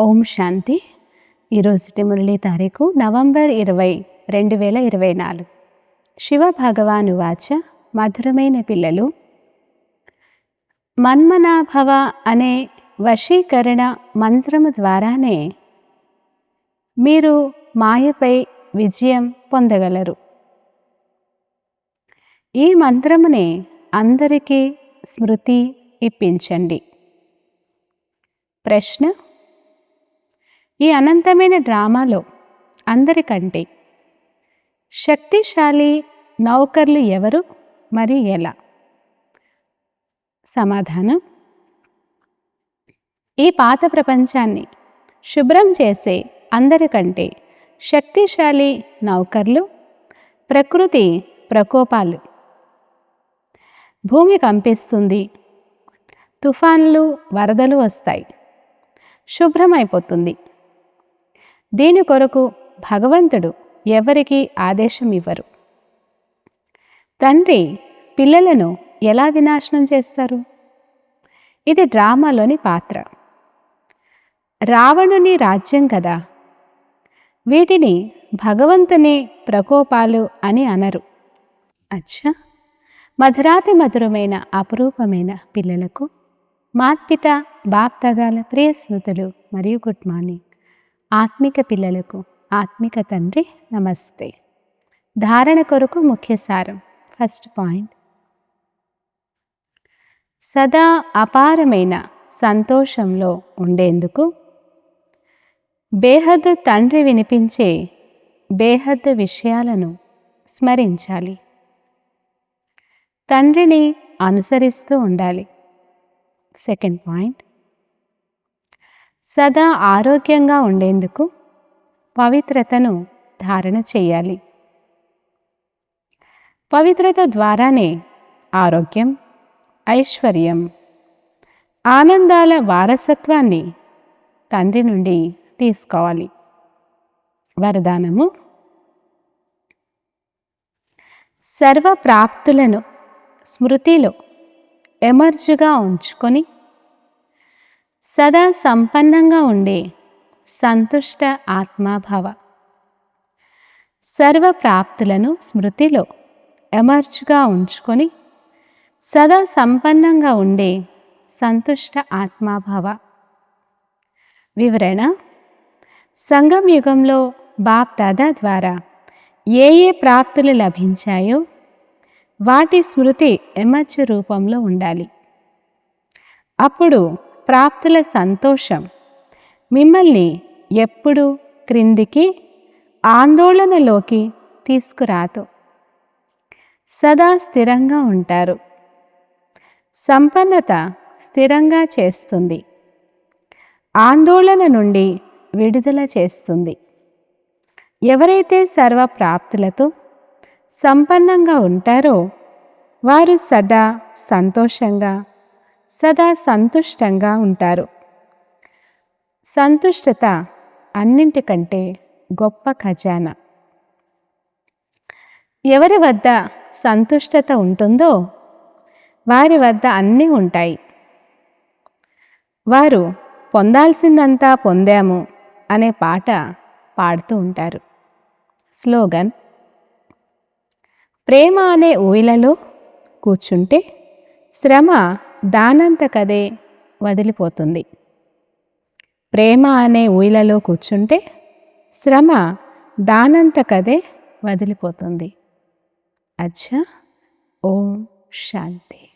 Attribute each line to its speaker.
Speaker 1: ఓం శాంతి. ఈరోజుటి మురళీ తారీఖు నవంబర్ ఇరవై రెండు వేల ఇరవై నాలుగు. శివ భగవాను వాచ మధురమైన పిల్లలు. మన్మనాభవ అనే వశీకరణ మంత్రము ద్వారానే మీరు మాయపై విజయం పొందగలరు. ఈ మంత్రమునే అందరికీ స్మృతి ఇప్పించండి. ప్రశ్న ఈ అనంతమైన డ్రామాలో అందరికంటే శక్తిశాలి నౌకర్లు ఎవరు మరి ఎలా? సమాధానం? ఈ పాత ప్రపంచాన్ని శుభ్రం చేసే అందరికంటే శక్తిశాలి నౌకర్లు ప్రకృతి ప్రకోపాలు. భూమి కంపిస్తుంది తుఫాన్లు వరదలు వస్తాయి. శుభ్రమైపోతుంది. దీని కొరకు భగవంతుడు ఎవరికి ఆదేశం ఇవ్వరు తండ్రి పిల్లలను ఎలా వినాశనం చేస్తారు? ఇది డ్రామాలోని పాత్ర. రావణుని రాజ్యం కదా. వీటిని భగవంతుని ప్రకోపాలు అని అనరు. అచ్చా! మధురాతి మధురమైన అపురూపమైన పిల్లలకు మాత్పిత బాప్తదాల ప్రియ స్మృతులు మరియు గుడ్ మార్నింగ్. ఆత్మిక పిల్లలకు ఆత్మిక తండ్రి నమస్తే. ధారణ కొరకు ముఖ్య సారం. First point. సదా అపారమైన సంతోషంలో ఉండేందుకు బేహద్ తండ్రి వినిపించే బేహద్ విషయాలను స్మరించాలి. తండ్రిని అనుసరిస్తూ ఉండాలి. Second point. సదా ఆరోగ్యంగా ఉండేందుకు పవిత్రతను ధారణ చేయాలి. పవిత్రత ద్వారానే ఆరోగ్యం ఐశ్వర్యం ఆనందాల వారసత్వాన్ని తండ్రి నుండి తీసుకోవాలి. వరదానము? సర్వ ప్రాప్తులను స్మృతిలో ఎమర్జుగా ఉంచుకొని సదా సంపన్నంగా ఉండే సంతుష్ట ఆత్మాభావ. సర్వ ప్రాప్తులను స్మృతిలో ఎమర్చుగా ఉంచుకొని సదా సంపన్నంగా ఉండే సంతుష్ట ఆత్మాభావ. వివరణ సంగం యుగంలో బాప్ దాదా ద్వారా ఏ ఏ ప్రాప్తులు లభించాయో వాటి స్మృతి ఎమర్జు రూపంలో ఉండాలి. అప్పుడు ప్రాప్తుల సంతోషం. మిమ్మల్ని ఎప్పుడు క్రిందికి ఆందోళనలోకి తీసుకురాదు. సదా స్థిరంగా ఉంటారు. సంపన్నత స్థిరంగా చేస్తుంది. ఆందోళన నుండి విడుదల చేస్తుంది. ఎవరైతే సర్వ ప్రాప్తులతో సంపన్నంగా ఉంటారో వారు సదా సంతోషంగా సదా సంతుష్టంగా ఉంటారు. సంతుష్టత అన్నింటికంటే గొప్ప ఖజానా. ఎవరి వద్ద సంతుష్టత ఉంటుందో వారి వద్ద అన్నీ ఉంటాయి. వారు పొందాల్సిందంతా పొందాము అనే పాట పాడుతూ ఉంటారు. స్లోగన్ ప్రేమ అనే ఊయలలో కూర్చుంటే శ్రమ దానంతకదే వదిలిపోతుంది. ప్రేమ అనే ఊయలలో కూర్చుంటే శ్రమ దానంతకదే వదిలిపోతుంది. అచ్చా ఓం శాంతి.